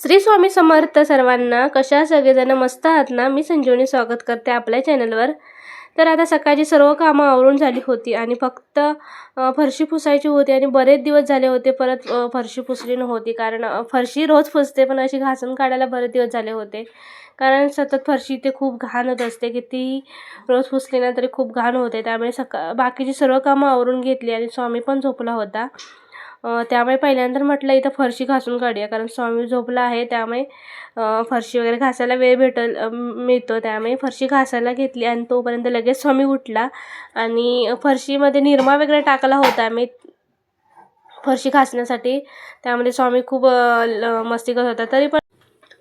श्री स्वामी समर्थ सर्वांना कशा सगळेजण मस्त आहात ना? मी संजीवनी स्वागत करते आपल्या चॅनलवर. तर आता सकाळची सर्व कामं आवरून झाली होती आणि फक्त फरशी पुसायची होती आणि बरेच दिवस झाले होते परत फरशी पुसली नव्हती. कारण फरशी रोज पुसते पण अशी घासून काढायला बरेच दिवस झाले होते. कारण सतत फरशी ते खूप घाण होत असते. किती रोज पुसली ना तरी खूप घाण होते. त्यामुळे सका बाकीची सर्व कामं आवरून घेतली आणि स्वामी पण झोपला होता. त्यामुळे पहिल्यांदा म्हटलं इथं फरशी घासून काढूया. कारण स्वामी झोपला आहे त्यामुळे फरशी वगैरे घासायला वेळ भेटल मिळतो. त्यामुळे फरशी घासायला घेतली आणि तोपर्यंत लगेच स्वामी उठला आणि फरशीमध्ये निरमा वगैरे टाकला होता मी फरशी घासण्यासाठी. त्यामध्ये स्वामी खूप ल- मस्ती करत होता. तरी पण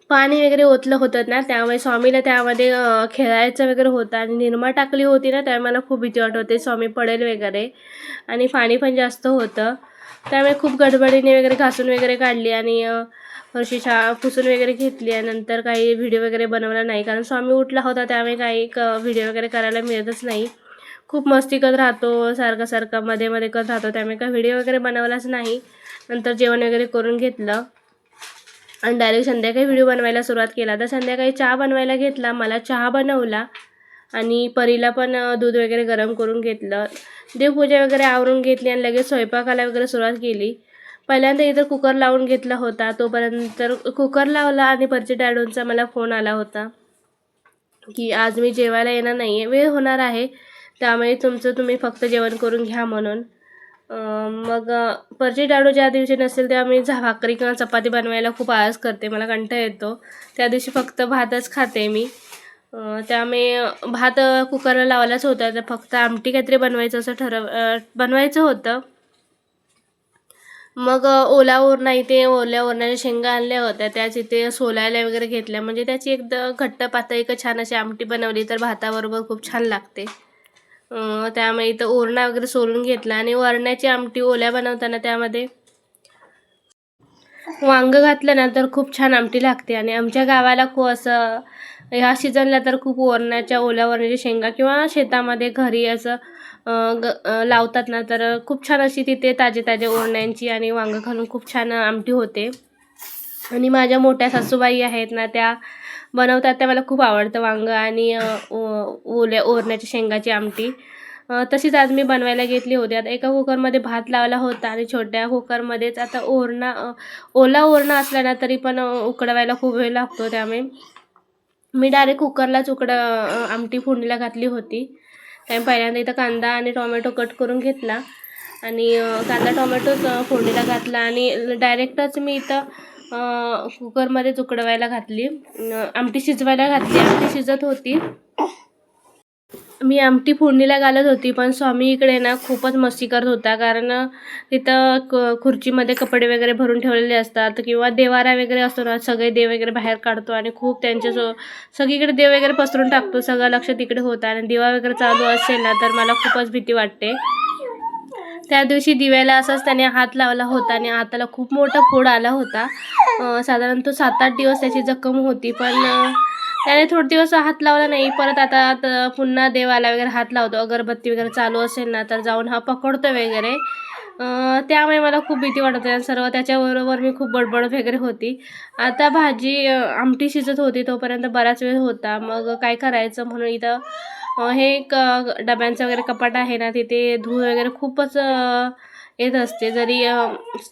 पाणी वगैरे ओतलं होतं ना त्यामुळे स्वामीला त्यामध्ये खेळायचं वगैरे होतं आणि निरमा टाकली होती ना त्यामुळे मला खूप भीती वाटत होती. स्वामी पडेल वगैरे आणि पाणी पण जास्त होतं. त्यामुळे खूप गडबडीने वगैरे घासून वगैरे काढली आणि अशी छा पुसून वगैरे घेतली आणि नंतर काही व्हिडिओ वगैरे बनवला नाही. कारण स्वामी उठला होता त्यामुळे काही क व्हिडिओ वगैरे करायला मिळतच नाही. खूप मस्ती करत राहतो सारखं सारखं मध्ये मध्ये करत राहतो. त्यामुळे काही व्हिडिओ वगैरे बनवलाच नाही. नंतर जेवण वगैरे करून घेतलं. आणि डायरेक्ट संध्याकाळी व्हिडिओ बनवायला सुरुवात केला. तर संध्याकाळी चहा बनवायला घेतला. मला चहा बनवला. आणि परीला पण दूध वगैरे गरम करून घेतलं. देवपूजा वगैरे आवरून घेतली आणि लगेच स्वयंपाकाला वगैरे सुरुवात केली. पहिल्यांदा इथं कुकर लावून घेतला होता. तोपर्यंत कुकर लावला आणि परचे डॅडूंचा मला फोन आला होता की आज मी जेवायला येणार नाही आहे वेळ होणार आहे. त्यामुळे तुमचं तुम्ही फक्त जेवण करून घ्या म्हणून. मग परची डाळू ज्या दिवशी नसेल तेव्हा मी झा भाकरी किंवा चपाती बनवायला खूप आळस करते. मला कंटाळा येतो. त्या दिवशी फक्त भातच खाते मी. त्यामुळे भात कुकरला लावायलाच होता. तर फक्त आमटी काहीतरी बनवायचं असं ठरव बनवायचं होतं. मग अ, ओला ओरणा इथे ओल्या ओरणाच्या शेंगा आणल्या होत्या. त्याच इथे सोलायला वगैरे घेतल्या. म्हणजे त्याची एकदम घट्ट पातळ एक छान अशी आमटी बनवली तर भाताबरोबर खूप छान लागते. त्यामुळे इथं ओरणा वगैरे सोलून घेतला. आणि वरण्याची आमटी ओल्या बनवताना त्यामध्ये वांग घातलं ना तर खूप छान आमटी लागते. आणि आमच्या गावाला खूप असं ह्या सीझनला तर खूप वरणाच्या ओल्या वरणाच्या शेंगा किंवा शेतामध्ये घरी असं ग लावतात ना तर खूप छान अशी तिथे ताजे ताजे ओरण्यांची आणि वांगं घालून खूप छान आमटी होते. आणि माझ्या मोठ्या सासूबाई आहेत ना त्या बनवतात त्या मला खूप आवडतं वांग आणि ओ- ओल्या ओरण्याच्या शेंगाची आमटी. तशीच आज मी बनवायला घेतली होती. आता एका कुकरमध्ये भात लावला होता आणि छोट्या कुकरमध्येच आता ओरणा ओला ओरणा असला ना तरी पण उकडवायला खूप वेळ लागतो त्यामुळे. मी डायरेक्ट कुकरलाच उकड आमटी फोडणीला घातली होती. त्यामुळे पहिल्यांदा इथं कांदा आणि टोमॅटो कट करून घेतला आणि कांदा टोमॅटोच फोडणीला घातला आणि डायरेक्टच मी इथं कुकरमध्येच उकडवायला घातली. आमटी शिजवायला घातली. आमटी शिजत होती. मी आमटी फोडणीला घालत होती पण स्वामी इकडे ना खूपच मस्ती करत होता. कारण तिथं क खुर्चीमध्ये कपडे वगैरे भरून ठेवलेले असतात किंवा देवारा वगैरे असतो ना सगळे देव वगैरे बाहेर काढतो आणि खूप त्यांच्या सो सगळीकडे देव वगैरे पसरून टाकतो सगळं लक्ष तिकडे होतं. आणि दिवा वगैरे चालू असेल ना तर मला खूपच भीती वाटते. त्या दिवशी दिव्याला असाच त्याने हात लावला होता आणि हाताला खूप मोठा फोड आला होता. साधारण तो सात आठ दिवस त्याची जखम होती पण त्याने थोडे दिवस हात लावला नाही. परत आता पुन्हा देवाला वगैरे हात लावतो. अगरबत्ती वगैरे चालू असेल ना तर जाऊन हा पकडतो वगैरे. त्यामुळे मला खूप भीती वाटत होती आणि सर्व त्याच्याबरोबर मी खूप बडबड वगैरे होती. आता भाजी आमटी शिजत होती तोपर्यंत बराच वेळ होता. मग काय करायचं म्हणून इथं हे एक डब्यांचं वगैरे कपाट आहे ना तिथे धूळ वगैरे खूपच येत असते. जरी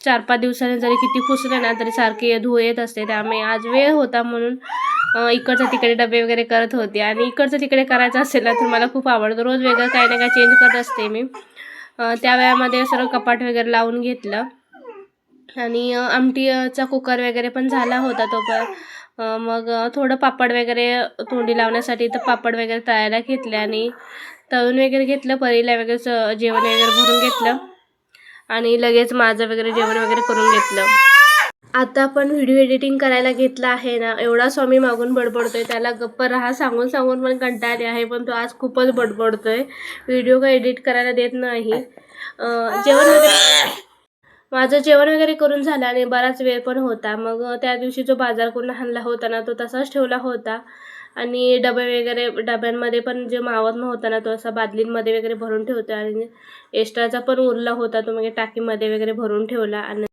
चार पाच दिवसाने जरी किती पुसले ना तरी सारखी धूळ येत असते. त्यामुळे आज वेळ होता म्हणून इकडचं तिकडे डबे वगैरे करत होते. आणि इकडचं तिकडे करायचं असेल ना तर मला खूप आवडतं. रोज वेगळं काही ना काही चेंज करत असते मी. त्या वेळामध्ये सर्व कपाट वगैरे लावून घेतलं. आणि आमटीचा कुकर वगैरे पण झाला होता तो पण. मग थोडं पापड वगैरे तोंडी लावण्यासाठी तर पापड वगैरे तळायला घेतले आणि तळून वगैरे घेतलं परीला वगैरे जेवण वगैरे भरून घेतलं आणि लगेच माझं वगैरे जेवण वगैरे करून घेतलं. आता आपण व्हिडिओ एडिटिंग करायला घेतला आहे ना एवढा स्वामी मागून बडबडतोय त्याला गप्प राहा सांगून सांगून पण कंटाळले आहे पण तो आज खूपच बडबडतोय. व्हिडिओ का एडिट करायला देत नाही. जेवण वगैरे माझं जेवण वगैरे करून झालं आणि बराच वेळ पण होता. मग त्या दिवशी जो बाजार करून आणला होता ना तो तसाच ठेवला होता. आणि डबे वगैरे डब्यांमध्ये पण जे मावत नव्हता ना तो असा बादलींमध्ये वगैरे भरून ठेवतो. आणि एक्स्ट्राचा पण उरला होता तो मग टाकीमध्ये वगैरे भरून ठेवला. आणि